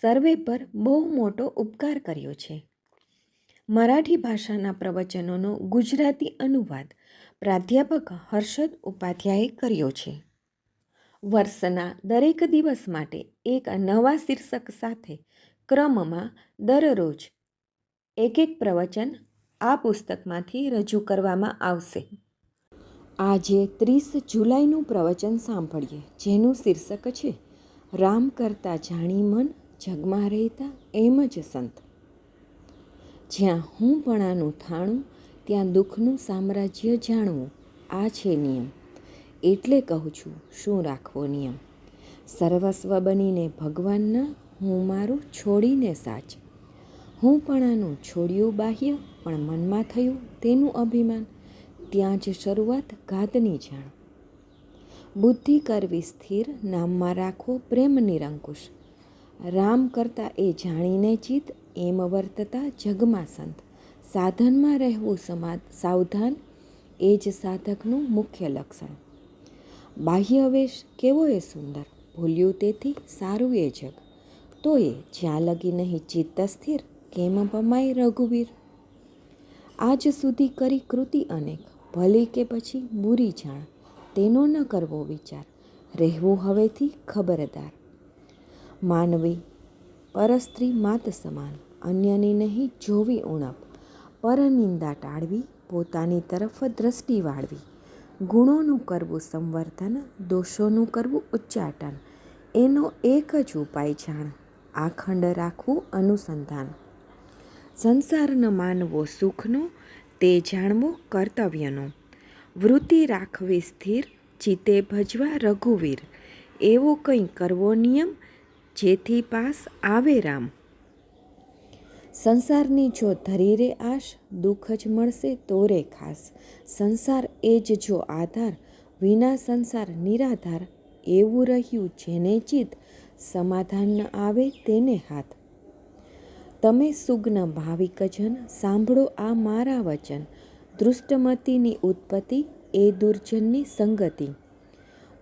સર્વે પર બહુ મોટો ઉપકાર કર્યો છે. મરાઠી ભાષાના પ્રવચનોનો ગુજરાતી અનુવાદ પ્રાધ્યાપક હર્ષદ ઉપાધ્યાયે કર્યો છે. વર્ષના દરેક દિવસ માટે એક નવા શીર્ષક સાથે ક્રમમાં દરરોજ એક એક પ્રવચન આ પુસ્તકમાંથી રજૂ કરવામાં આવશે. આજે ત્રીસ જુલાઈનું પ્રવચન સાંભળીએ, જેનું શીર્ષક છે, રામ કરતા જાણી મન જગમાં રહેતા એમ જ સંત. જ્યાં હું પણાનું થાણું, ત્યાં દુઃખનું સામ્રાજ્ય જાણવું, આ છે નિયમ. એટલે કહું છું, શું રાખવો નિયમ? સર્વસ્વ બનીને ભગવાનના હું મારું છોડીને સાચ. હું પણાનું છોડ્યું બાહ્ય, પણ મનમાં થયું તેનું અભિમાન. ત્યાં જ શરૂઆત ઘાતની જાણ. બુદ્ધિ કરવી સ્થિર, નામમાં રાખો પ્રેમ નિરંકુશ. રામ કરતાં એ જાણીને ચિત એમ વર્તતા જગમાં સંત સાધનમાં રહેવું સમા સાવધાન એ જ સાધકનું મુખ્ય લક્ષણ. બાહ્ય વેશ કેવો એ સુંદર, ભૂલ્યું તેથી સારું એ જગ. તો એ જ્યાં લગી નહીં ચિત્ત સ્થિર, કેમ પમાય રઘુવીર? આજ સુધી કરી કૃતિ અનેક, ભલી કે પછી બુરી જાણ, તેનો ન કરવો વિચાર. રહેવું હવેથી ખબરદાર. માનવી. પરસ્ત્રી માત સમાન, અન્યની નહીં જોવી ઉણપ. પરનિંદા ટાળવી, પોતાની તરફ દ્રષ્ટિ વાળવી. ગુણોનું કરવું સંવર્ધન, દોષોનું કરવું ઉચ્ચાટન. એનો એક જ ઉપાય જાણ, આખંડ રાખવું અનુસંધાન. સંસારનો માનવો સુખનો, તે જાણવો કર્તવ્યનો. વૃત્તિ રાખવી સ્થિર ચિતે ભજવા રઘુવીર. એવો કંઈ કરવો નિયમ જેથી પાસ આવે રામ. સંસારની જો ધરી રે આશ, દુઃખ જ મળશે તો રે ખાસ. સંસાર એ જ જો આધાર, વિના સંસાર નિરાધાર. એવું રહ્યું જેને ચિત સમાધાન ન આવે તેને હાથ. તમે સુગ્ન ભાવિકજન સાંભળો આ મારા વચન. દૃષ્ટમતીની ઉત્પત્તિ એ દુર્જનની સંગતિ.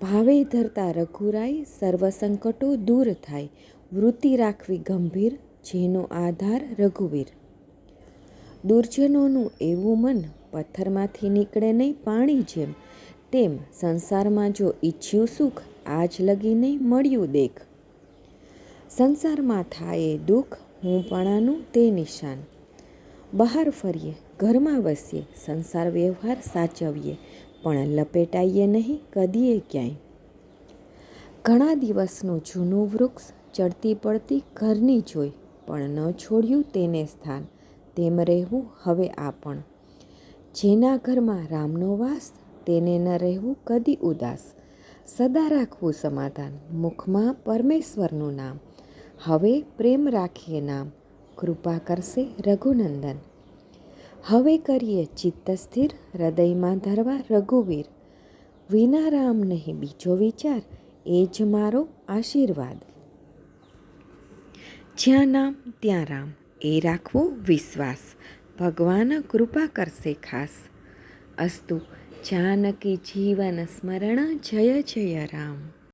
ભાવે ધરતા રઘુરાય સર્વ સંકટો દૂર થાય. વૃત્તિ રાખવી ગંભીર, જેનો આધાર રઘુવીર. દુર્જનોનું એવું મન પથ્થરમાંથી નીકળે નહીં પાણી જેમ. તેમ સંસારમાં જો ઈચ્છ્યું સુખ, આજ લગી નહીં મળ્યું દેખ. સંસારમાં થાય દુઃખ, હું પણાનું તે નિશાન. બહાર ફરીએ, ઘરમાં વસીએ, સંસાર વ્યવહાર સાચવીએ. પણ લપેટાઈએ નહીં, કદીએ ક્યાંય. ઘણા દિવસનું જૂનું વૃક્ષ ચડતી પડતી ઘરની જોઈ પણ ન છોડ્યું તેને સ્થાન. તેમ રહેવું હવે આ પણ. જેના ઘરમાં રામનો વાસ, તેને ન રહેવું કદી ઉદાસ. સદા રાખવું સમાધાન, મુખમાં પરમેશ્વરનું નામ. હવે પ્રેમ રાખીએ નામ. કૃપા કરશે રઘુનંદન. હવે કરીએ ચિત્ત સ્થિર, હૃદયમાં ધરવા રઘુવીર. વિના રામ નહીં, બીજો વિચાર, એ જ મારો આશીર્વાદ. જ્યાં નામ, ત્યાં રામ, એ રાખવો વિશ્વાસ. ભગવાન કૃપા કરશે ખાસ. અસ્તુ, જાનકી જીવન સ્મરણ, જય જય રામ.